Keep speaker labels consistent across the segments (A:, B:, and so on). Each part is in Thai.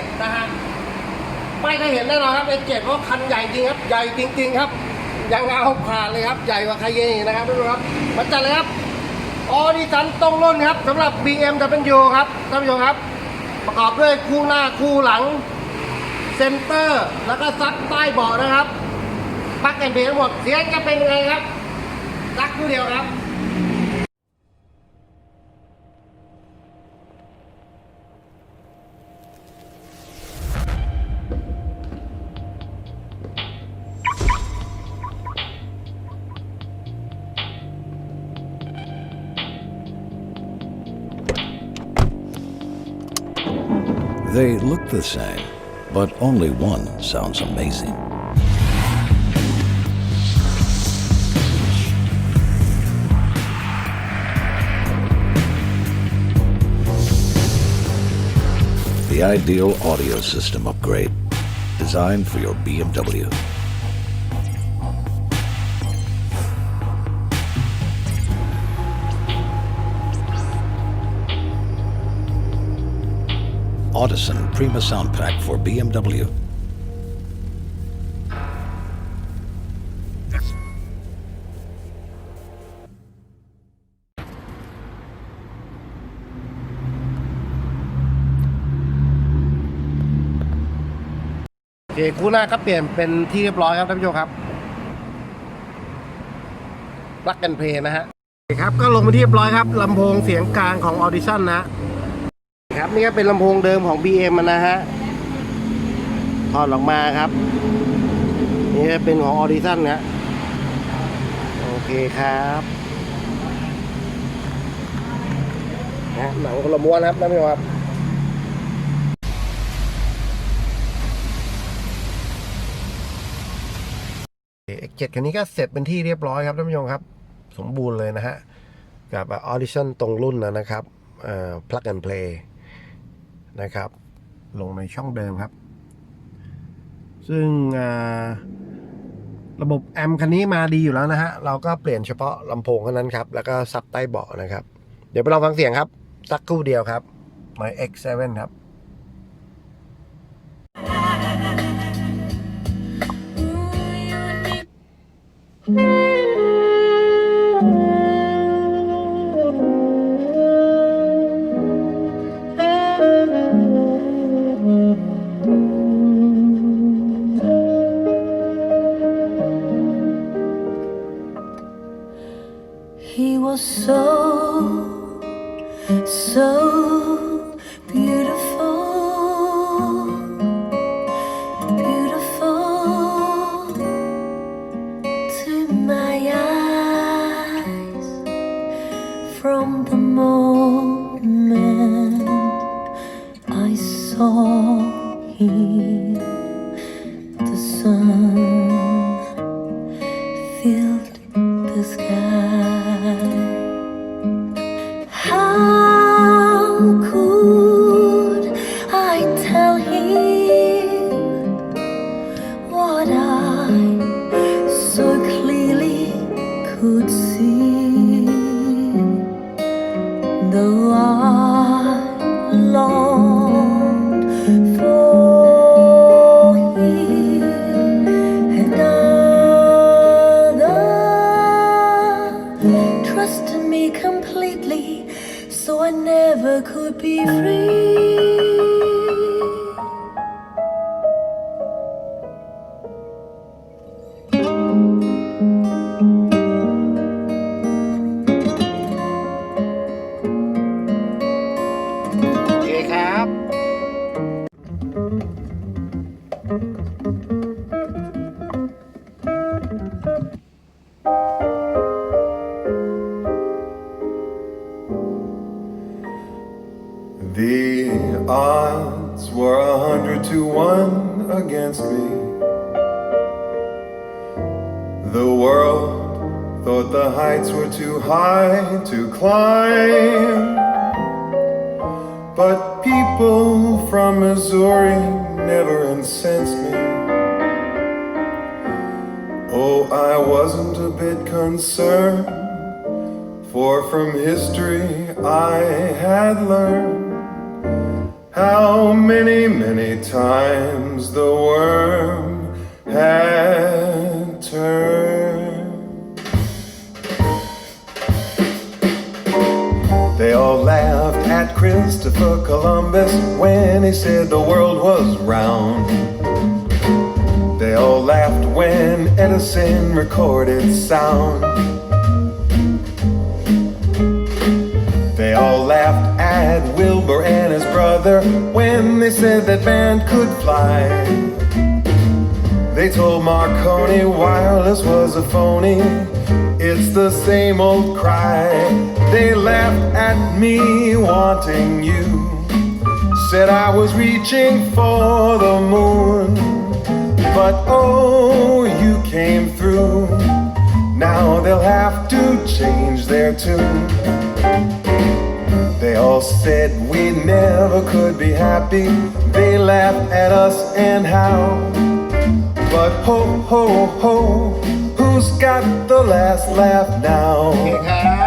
A: W X7 นะฮะไม่ได้เห็นแน่นอนครับ X7 เจ็ดเพราะคันใหญ่จริงครับใหญ่จริง ๆ ครับยังเอาผ่านเลยครับใหญ่กว่าใคาเยนอีกนะครับทุกคนครับมาจัดเลยครับออดิสันตรงรุ่นครับสำหรับ BMW ครับท่านผู้ชมครับ ประกอบด้วยคู่หน้าคู่หลังเซนเตอร์ แล้วก็ซักใต้เบาะนะครับปักแอนเพลทั้งหมดเสียงจะเป็นยังไงครับซักคู่เดียวครับ
B: They look the same, but only one sounds amazing. The ideal audio system upgrade, designed for your BMW. Audison Prima Sound Pack for BMW.
A: โอเคคู่หน้าก็เปลี่ยนเป็นที่เรียบร้อยครับท่านผู้ชมครับปลั๊กกันเพลนะฮะโอเคครับก็ลงมาที่เรียบร้อยครับลำโพงเสียงกลางของ Audition นะ ครับนี่ก็เป็นลำโพงเดิมของ BM นะฮะถอดออกมาครับ นี่ก็เป็นของ Audition นะโอเคครับนะหนังคนละม้วนครับท่านผู้ชมครับ X7 คันนี้ก็เสร็จเป็นที่เรียบร้อยครับท่านผู้ชมครับ สมบูรณ์เลยนะฮะ กับออดิชั่นตรงรุ่นนะครับเอ่อ plug and play นะครับ ลงในช่องเดิมครับ ซึ่งระบบแอมคันนี้มาดีอยู่แล้วนะฮะ เราก็เปลี่ยนเฉพาะลำโพงเท่านั้นครับ แล้วก็ซับใต้เบาะนะครับ เดี๋ยวไปลองฟังเสียงครับ สักครู่เดียวครับหมาย X7 ครับ
C: He so
D: against me. The world thought the heights were too high to climb. But people from Missouri never incensed me. Oh, I wasn't a bit concerned, for from history I had learned How many, many times the worm had turned. They all laughed at Christopher Columbus when he said the world was round. They all laughed when Edison recorded sound. They said that band could fly. They told Marconi wireless was a phony. It's the same old cry. They laughed at me wanting you. Said I was reaching for the moon. But oh, you came through. Now they'll have to change their tune. All said we never could be happy. They laughed at us and how. But ho, ho, ho, who's got the last laugh now?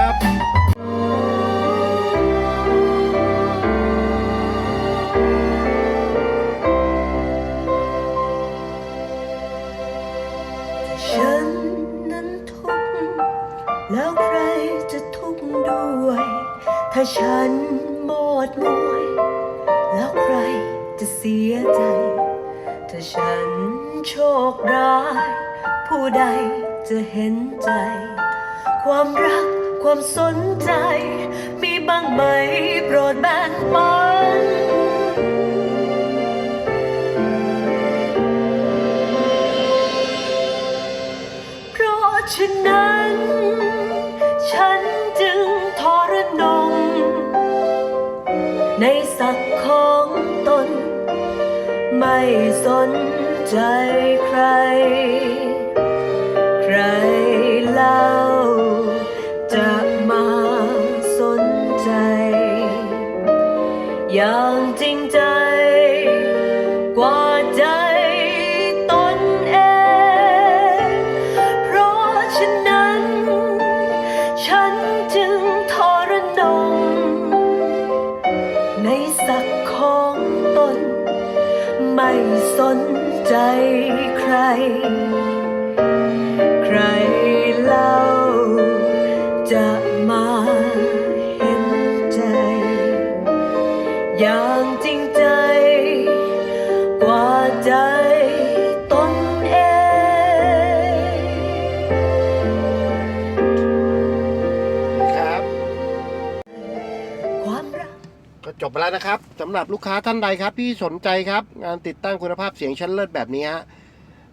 C: ใครจะทุกข์ด้วย ถ้าฉันหมดมวย แล้วใครจะเสียใจ ถ้าฉันโชคร้าย ผู้ใดจะเห็นใจ ความรักความสนใจ มีบ้างไหมโปรดแบ่งปันเพราะฉะนั้น ในศักดิ์ของตน ไม่สนใจใคร ใครเล่าจะมาสนใจ อย่างจริงใจ ในศักดิ์ของตน ไม่สนใจใคร ใครเล่าจะมาเห็นใจ อย่างจริงใจ จ
A: บไปแล้วนะครับสำหรับลูกค้าท่านใดครับ ที่สนใจครับงานติดตั้งคุณภาพเสียงชั้นเลิศแบบนี้ฮะ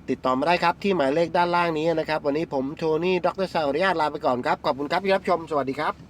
A: ติดต่อมาได้ครับที่หมายเลขด้านล่างนี้นะครับ วันนี้ผมโทนี่ดรซาวริยาตลาไปก่อนครับ ขอบคุณครับที่รับชมสวัสดีครับ